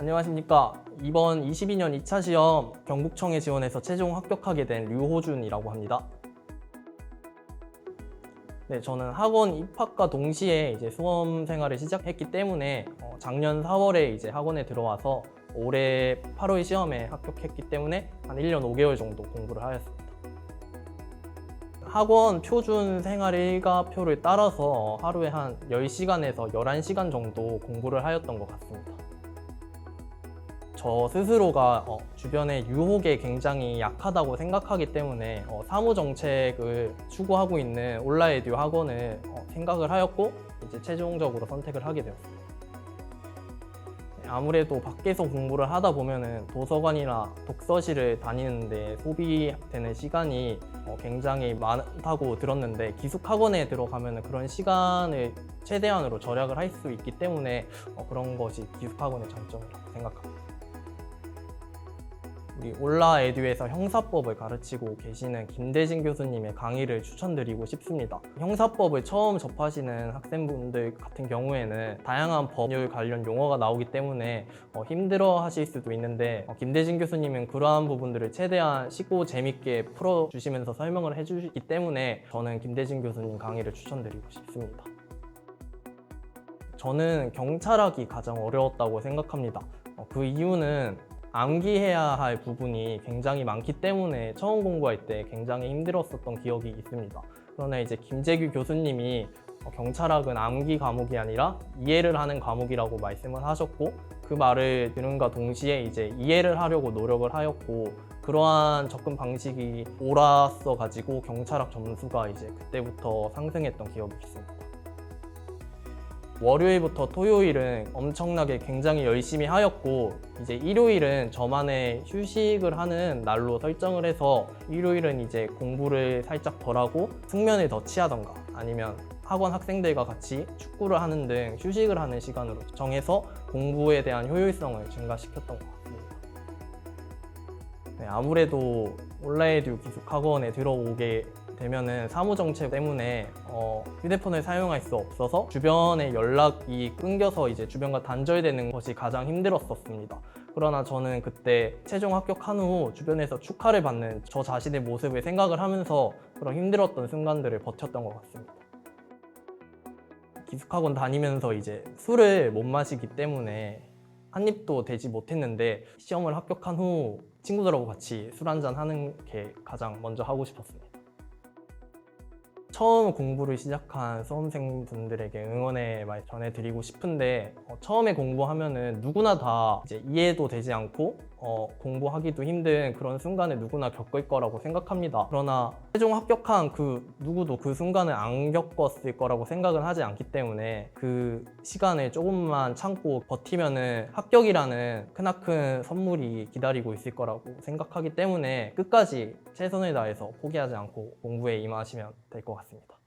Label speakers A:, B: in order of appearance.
A: 안녕하십니까. 이번 22년 2차 시험 경북청에 지원해서 최종 합격하게 된 류호준이라고 합니다. 네, 저는 학원 입학과 동시에 이제 수험 생활을 시작했기 때문에 어, 작년 4월에 이제 학원에 들어와서 올해 8월 시험에 합격했기 때문에 한 1년 5개월 정도 공부를 하였습니다. 학원 표준 생활 일과표를 따라서 하루에 한 10시간에서 11시간 정도 공부를 하였던 것 같습니다. 저 스스로가 어, 주변의 유혹에 굉장히 약하다고 생각하기 때문에 어, 사무 정책을 추구하고 있는 온라에듀 학원을 어, 생각을 하였고 이제 최종적으로 선택을 하게 되었습니다. 네, 아무래도 밖에서 공부를 하다 보면은 도서관이나 독서실을 다니는데 소비되는 시간이 어, 굉장히 많다고 들었는데 기숙학원에 들어가면은 그런 시간을 최대한으로 절약을 할 수 있기 때문에 어, 그런 것이 기숙학원의 장점이라고 생각합니다. 우리 올라 에듀에서 형사법을 가르치고 계시는 김대진 교수님의 강의를 추천드리고 싶습니다. 형사법을 처음 접하시는 학생분들 같은 경우에는 다양한 법률 관련 용어가 나오기 때문에 어, 힘들어 하실 수도 있는데 어, 김대진 교수님은 그러한 부분들을 최대한 쉽고 재밌게 풀어주시면서 설명을 해주시기 때문에 저는 김대진 교수님 강의를 추천드리고 싶습니다. 저는 경찰학이 가장 어려웠다고 생각합니다. 어, 그 이유는 암기해야 할 부분이 굉장히 많기 때문에 처음 공부할 때 굉장히 힘들었었던 기억이 있습니다. 그러나 이제 김재규 교수님이 어, 경찰학은 암기 과목이 아니라 이해를 하는 과목이라고 말씀을 하셨고 그 말을 들은과 동시에 이제 이해를 하려고 노력을 하였고 그러한 접근 방식이 옳았어 가지고 경찰학 점수가 이제 그때부터 상승했던 기억이 있습니다. 월요일부터 토요일은 엄청나게 굉장히 열심히 하였고 이제 일요일은 저만의 휴식을 하는 날로 설정을 해서 일요일은 이제 공부를 살짝 덜 하고 숙면을 더 취하던가 아니면 학원 학생들과 같이 축구를 하는 등 휴식을 하는 시간으로 정해서 공부에 대한 효율성을 증가시켰던 것 같습니다. 네, 아무래도 온라인에듀 기숙학원에 들어오게 되면은 사무 정책 때문에 어, 휴대폰을 사용할 수 없어서 주변의 연락이 끊겨서 이제 주변과 단절되는 것이 가장 힘들었었습니다. 그러나 저는 그때 최종 합격한 후 주변에서 축하를 받는 저 자신의 모습을 생각을 하면서 그런 힘들었던 순간들을 버텼던 것 같습니다. 기숙학원 다니면서 이제 술을 못 마시기 때문에 한 입도 되지 못했는데 시험을 합격한 후 친구들하고 같이 술 한잔 하는 게 가장 먼저 하고 싶었습니다. 처음 공부를 시작한 수험생 분들에게 응원의 말 전해드리고 싶은데 어, 처음에 공부하면은 누구나 다 이제 이해도 되지 않고 어, 공부하기도 힘든 그런 순간을 누구나 겪을 거라고 생각합니다. 그러나 최종 합격한 그 누구도 그 순간을 안 겪었을 거라고 생각은 하지 않기 때문에 그 시간을 조금만 참고 버티면은 합격이라는 크나큰 선물이 기다리고 있을 거라고 생각하기 때문에 끝까지 최선을 다해서 포기하지 않고 공부에 임하시면 될 것 같습니다.